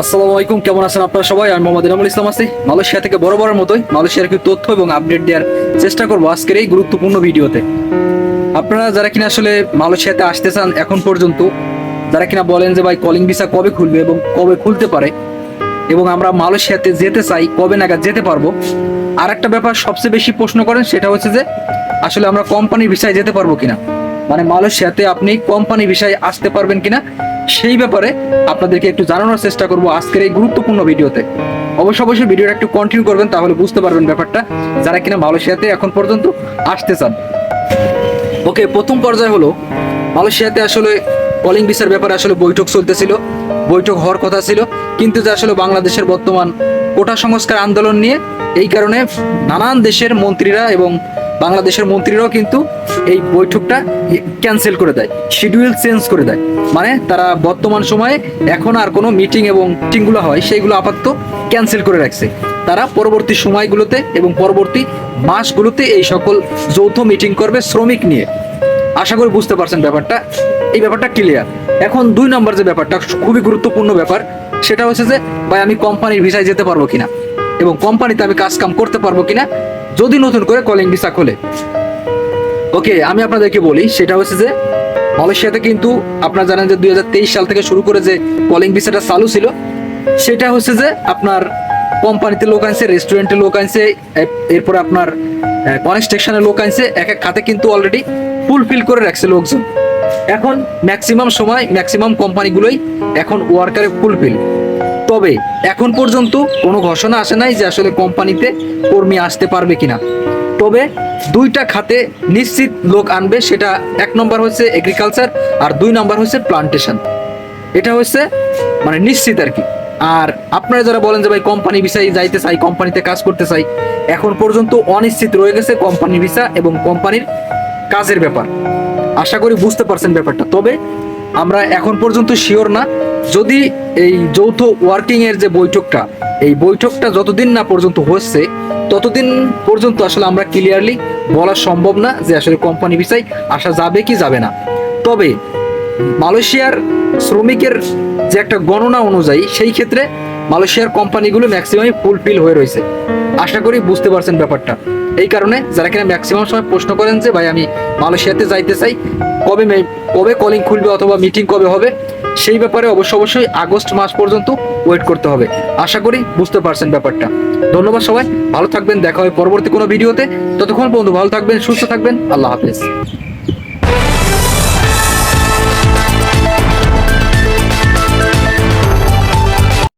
আসসালামু আলাইকুম, কেমন আছেন আপনারা সবাই? আমি মোহাম্মদ ইনামুল ইসলাম আছি। মালয়েশিয়া থেকে বড় বড় মতোই মালয়েশিয়ার কিছু তথ্য এবং আপডেট দেওয়ার চেষ্টা করব আজকের এই গুরুত্বপূর্ণ ভিডিওতে। আপনারা যারা কিনা আসলে মালয়েশিয়াতে আসতে চান এখন পর্যন্ত, যারা কিনা বলেন যে ভাই কলিং ভিসা কবে খুলবে এবং কবে খুলতে পারে, এবং আমরা মালয়েশিয়াতে যেতে চাই, কবে নাগাদ যেতে পারব আর একটা ব্যাপার সবচেয়ে বেশি প্রশ্ন করেন সেটা হচ্ছে যে, আসলে আমরা কোম্পানির ভিসায় যেতে পারব কিনা? মানে মালয়েশিয়াতে আপনি কোম্পানি ভিসায় আসতে পারবেন কিনা, সেই ব্যাপারে আপনাদেরকে একটু জানানোর চেষ্টা করব আজকের এই গুরুত্বপূর্ণ ভিডিওতে। অবশ্যই অবশ্যই ভিডিওটা একটু কন্টিনিউ করবেন, তাহলে বুঝতে পারবেন ব্যাপারটা। যারা কিনা মালয়েশিয়াতে এখন পর্যন্ত আসতে চান। ওকে, প্রথম পর্যায়ে হলো, মালয়েশিয়াতে আসলে কলিং ভিসার ব্যাপারে আসলে বৈঠক চলতেছিল। বৈঠক হওয়ার কথা ছিল, কিন্তু যে আসলে বাংলাদেশের বর্তমান কোটা সংস্কার আন্দোলন নিয়ে, এই কারণে নানান দেশের মন্ত্রীরা এবং বাংলাদেশের মন্ত্রীরাও কিন্তু এই বৈঠকটা ক্যান্সেল করে দেয় শিডিউল চেঞ্জ করে দেয়। মানে তারা বর্তমান সময়ে এখন আর কোনো মিটিং এবং মিটিংগুলো হয়, সেইগুলো আপাতত ক্যান্সেল করে রাখছে। তারা পরবর্তী সময়গুলোতে এবং পরবর্তী মাসগুলোতে এই সকল যৌথ মিটিং করবে শ্রমিক নিয়ে। আশা করি বুঝতে পারছেন ব্যাপারটা। এই ব্যাপারটা ক্লিয়ার এখন দুই নম্বর যে ব্যাপারটা, খুবই গুরুত্বপূর্ণ ব্যাপার, সেটা হচ্ছে যে, ভাই, আমি কোম্পানির ভিসায় যেতে পারব কিনা? এবং কোম্পানিতে আমি কাজ কাম করতে পারব কিনা? যদি নতুন করে কলিং ভিসা খোলে। ওকে আমি আপনাদেরকে বলি, সেটা হচ্ছে যে, মালয়েশিয়াতে কিন্তু আপনারা জানেন যে দুই হাজার তেইশ সাল থেকে শুরু করে যে কলিং ভিসাটা চালু ছিল, সেটা হচ্ছে যে আপনার কোম্পানিতে লোক আনছে রেস্টুরেন্টে লোক আনছে এরপরে আপনার কনস্ট্রাকশনে লোক আনছে, এক এক খাতে কিন্তু অলরেডি ফুলফিল করে রাখছে লোকজন। এখন ম্যাক্সিমাম সময় ম্যাক্সিমাম কোম্পানিগুলোই এখন ওয়ার্কারে ফুলফিল তবে এখন পর্যন্ত কোনো ঘোষণা আসে নাই যে আসলে কোম্পানিতে কর্মী আসতে পারবে কিনা। তবে দুইটা খাতে নিশ্চিত লোক আনবে, সেটা এক নম্বর হচ্ছে এগ্রিকালচার আর দুই নম্বর হচ্ছে প্লান্টেশন এটা হচ্ছে মানে নিশ্চিত আর কি। আর আপনারা যারা বলেন যে ভাই কোম্পানি ভিসায় যাইতে চাই কোম্পানিতে কাজ করতে চাই, এখন পর্যন্ত অনিশ্চিত রয়ে গেছে কোম্পানি ভিসা এবং কোম্পানির কাজের ব্যাপার। আশা করি বুঝতে পারছেন ব্যাপারটা। তবে আমরা এখন পর্যন্ত শিওর না যদি এই যৌথ ওয়ার্কিং এর যে বৈঠকটা, এই বৈঠকটা যতদিন না পর্যন্ত হচ্ছে, ততদিন পর্যন্ত আসলে আমরা ক্লিয়ারলি বলা সম্ভব না যে আসলে কোম্পানি ভিসায় আসা যাবে কি যাবে না। তবে মালয়েশিয়ার শ্রমিকের যে একটা গণনা অনুযায়ী, সেই ক্ষেত্রে মালয়েশিয়ার কোম্পানিগুলো ম্যাক্সিমামই ফুলফিল হয়ে রয়েছে। আশা করি বুঝতে পারছেন ব্যাপারটা। এই কারণে যারা কিনা ম্যাক্সিমাম সময় প্রশ্ন করেন যে, ভাই, আমি মালয়েশিয়াতে যাইতে চাই, কবে কবে কলিং খুলবে অথবা মিটিং কবে হবে? সেই ব্যাপারে অবশ্য অবশ্যই আগস্ট মাস পর্যন্ত ওয়েট করতে হবে। আশা করি বুঝতে পারছেন ব্যাপারটা। ধন্যবাদ সবাই, ভালো থাকবেন, দেখা হবে পরবর্তী কোনো ভিডিওতে। ততক্ষণ বন্ধু ভালো থাকবেন, সুস্থ থাকবেন, আল্লাহ হাফেজ।